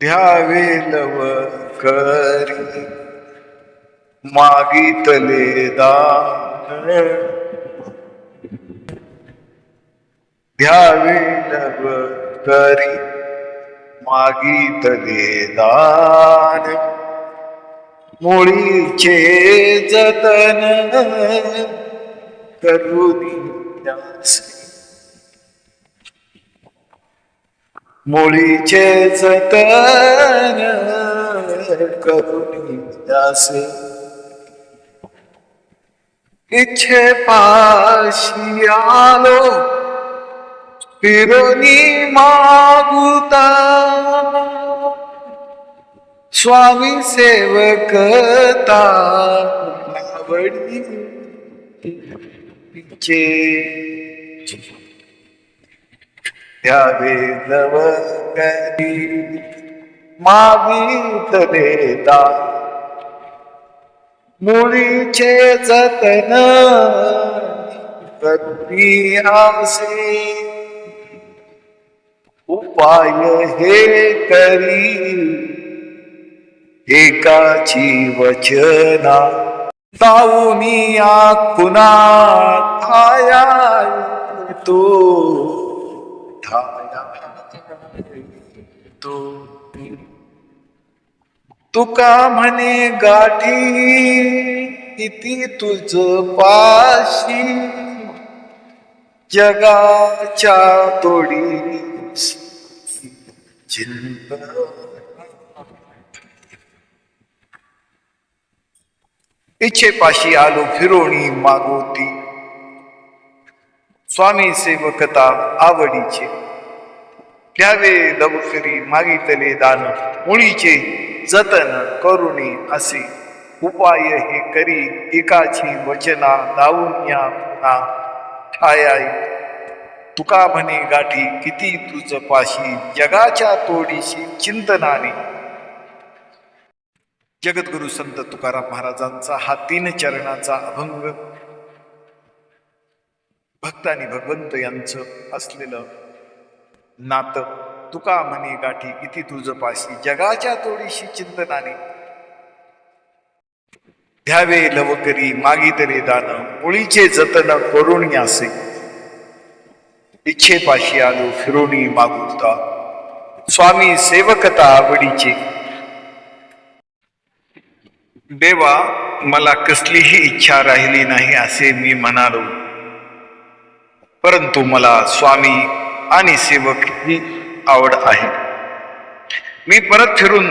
ध्यावे लव करी मागितले दान ध्यावे लव करी मागितले दान. मुळीचे जतन करुनी मुळीचे जतन करुणी त्यासे इच्छे पाशी आलो फिरोनी मागुता. स्वामी सेवकता आवडीचे द्यावे नव करी मागितले मुळीचे जतन आसे. उपाय हे करी. एकाची वचना. ताऊनिया कुणा आया तो. तो तुका म्हणे गाठी किती तुझ पाशी. जगाच्या तोडी चिंत इच्छेपाशी आलो फिरोणी मागोती स्वामी सेवकता आवडीचे. द्यावे लवकरी मागितले दान मुळीचे जतन करुणी असे. उपाय हे करी एकाची वचना लावून या पुन्हा. ठायाई तुका म्हणे गाठी किती तुझ पाशी? जगाच्या तोडीशी चिंतनाने. जगद्गुरु संत तुकाराम महाराजांचा हा तीन चरणाचा अभंग. भक्त आणि भगवंत यांचं असलेलं नातं तुका म्हणे गाठी किती तुझ पाशी. जगाच्या तोडीशी चिंतनाने द्यावे लवकरी मागितले दान. मुळीचे जतन करून यासे. इच्छेपाशी आलो फिरोणी मागुता. स्वामी सेवकता आवडीचे. देवा मला कसलीही इच्छा राहिली नाही असे मी म्हणालो. परंतु मला स्वामी आणि सेवक ही आवड आहे. मी परत फिरून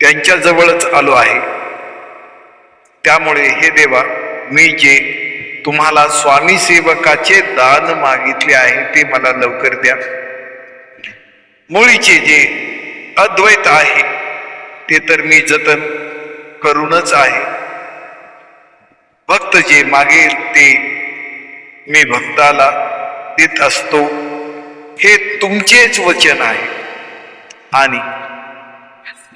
त्यांच्या जवळच आलो आहे. त्यामुळे हे देवा मी जे तुम्हाला स्वामी सेवकाचे दान मागितले आहे ते मला लवकर द्या. मुळीचे जे अद्वैत आहे ते तर मी जतन करूनच आहे. भक्त जे मागेल ते मी भक्ताला देत असतो. हे तुमचेच वचन आहे. आणि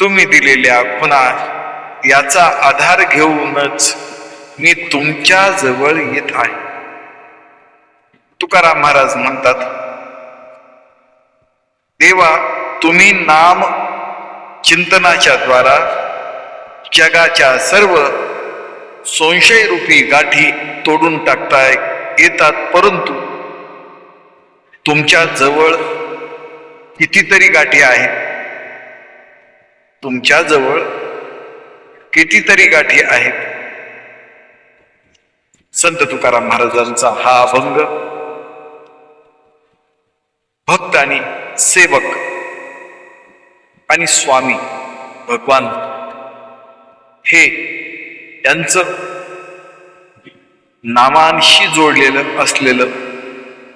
तुम्ही दिलेल्या खुणा याचा आधार घेऊनच मी तुमच्या जवळ येत आहे. तुकाराम महाराज म्हणतात देवा तुम्ही नाम चिंतनाच्या द्वारा जगाच्या सर्व संशयरूपी गाठी तोडून टाकताय. येतात परंतु तुमच्या जवळ कितीतरी गाठी आहेत. तुमच्या जवळ कितीतरी गाठी आहेत. संत तुकाराम महाराजांचा हा अभंग भक्त आणि सेवक आणि स्वामी भगवान हे यांचं नामांशी जोडलेलं असलेलं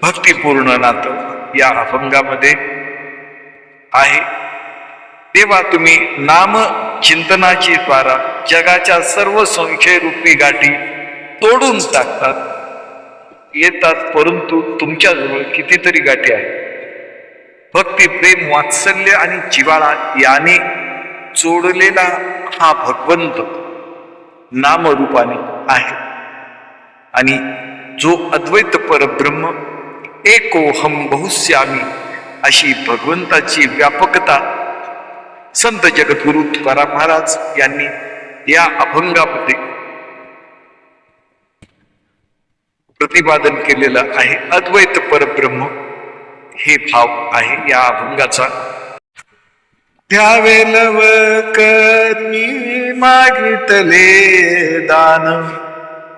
भक्तिपूर्ण नातं या अभंगामध्ये आहे. तेव्हा तुम्ही नाम चिंतनाची द्वारा जगाच्या सर्व संशयरूपी गाठी तोडून टाकतात येतात परंतु तुमच्याजवळ कितीतरी गाठी आहेत. भक्ती प्रेम वात्सल्य आणि जिवाळा याने जोडलेला हा भगवंत नामरूपाने आहे. आणि जो अद्वैत परब्रह्म एकोहम बहुश्यामी अशी भगवंताची व्यापकता संत जगद्गुरु तुकाराम महाराज यांनी या अभंगामध्ये प्रतिपादन केलेलं आहे. अद्वैत परब्रह्म हे भाव आहे या अभंगाचा. त्यावेलव करी मागितले दान.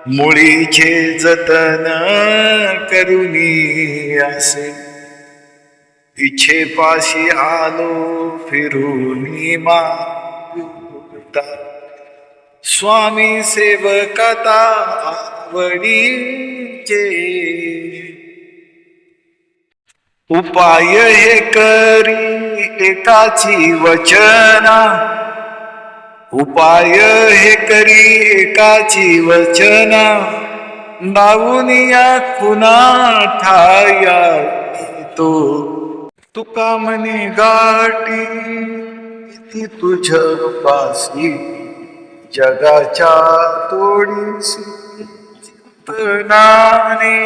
मुळीचे जतन करुनी असे. इच्छे पाशी आलो फिरून मागुता स्वामी सेवकता आवडीचे. उपाय हे करी एकाची वचना. उपाय हे करी एकाची वचना नावनिया खुना ठाया तो तुका म्हणे गाठी तुझ पासी जगाच्या तोडीसी चिंतनाने.